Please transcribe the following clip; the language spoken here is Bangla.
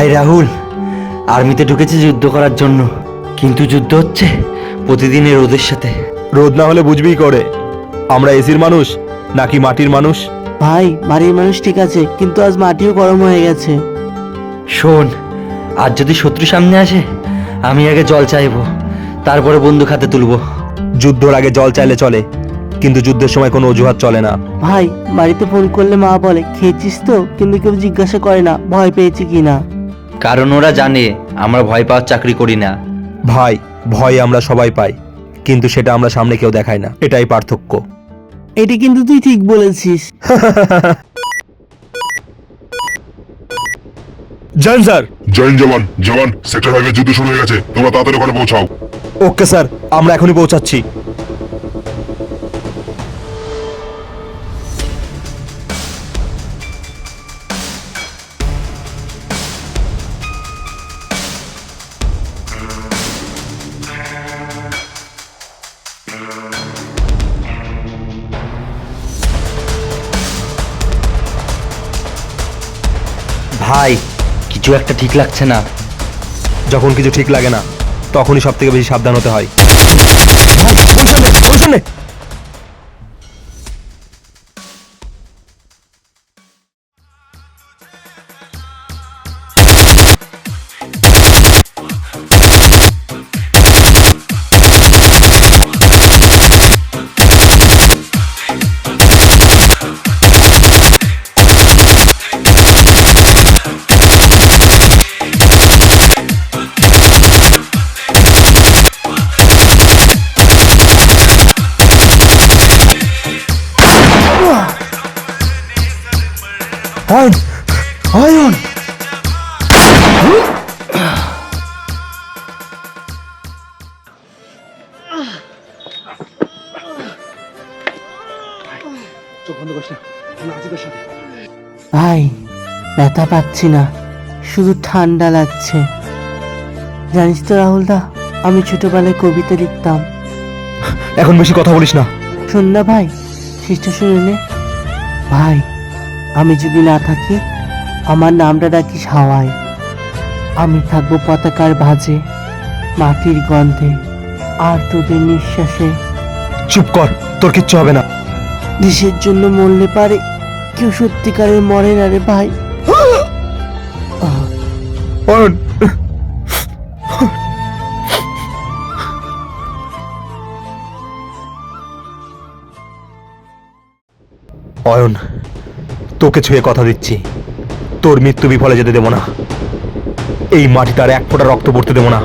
ভাই রাহুল আর্মিতে ঢুকেছে যুদ্ধ করার জন্য। কিন্তু যুদ্ধ হচ্ছে প্রতিদিনের রোদের সাথে। রোদ না হলে বুঝবি করে। আমরা এসির মানুষ নাকি মাটির মানুষ? ভাই বাড়ির মানুষ ঠিক আছে কিন্তু আজ মাটিও গরম হয়ে গেছে। শোন আর যদি শত্রু সামনে আসে আমি আগে জল চাইব তারপরে বন্দুক হাতে তুলবো। যুদ্ধর আগে জল চাইলে চলে কিন্তু যুদ্ধের সময় কোনো অজুহাত চলে না। ভাই বাড়িতে ফোন করলে মা বলে খেয়েছিস তো? কিন্তু কেউ জিজ্ঞাসা করে না ভয় পেয়েছি কিনা। কারণ ওরা জানে আমরা ভয় পাওয়ার চাকরি করি না। ভাই ভয় আমরা সবাই পাই কিন্তু সেটা আমরা সামনে কেউ দেখাই না। এটাই পার্থক্য। এটি কিন্তু তুই ঠিক বলেছিস। জান স্যার। জয়েন জওয়ান জওয়ান সেক্টর ফাইভের যুদ্ধ শুরু হয়ে গেছে। তোমরা তাড়াতাড়ি ওখানে পৌঁছাও। ওকে স্যার আমরা এখনই পৌঁছাচ্ছি। ভাই কিছু একটা ঠিক লাগছে না যখন কিছু ঠিক লাগে না তখনই সব থেকে বেশি সাবধান হতে হয় ওই সামনে, ওই সামনে। ভাই ব্যথা পাচ্ছি না। শুধু ঠান্ডা লাগছে। জানিস তো রাহুল দা আমি ছোটবেলায় কবিতা লিখতাম। এখন বেশি কথা বলিস না। শোন না ভাই শেষটা শুনে নে ভাই আমি যদি না থাকি আমার নামটা ডাকিস হাওয়ায়। আমি থাকব পতাকার ভাজে মাটির গন্ধে আর তোদের নিঃশ্বাসে। চুপ কর তোর কিচ্ছু হবে না। দেশের জন্য মরলে পারে কেউ সত্যিকারের মরে না রে ভাই। অয়ন অয়ন তোকে ছুঁয়ে কথা দিচ্ছি। তোর মৃত্যু বিফলে যেতে দেবো না। এই মাটি তার এক ফোঁটা রক্ত পড়তে দেবো না।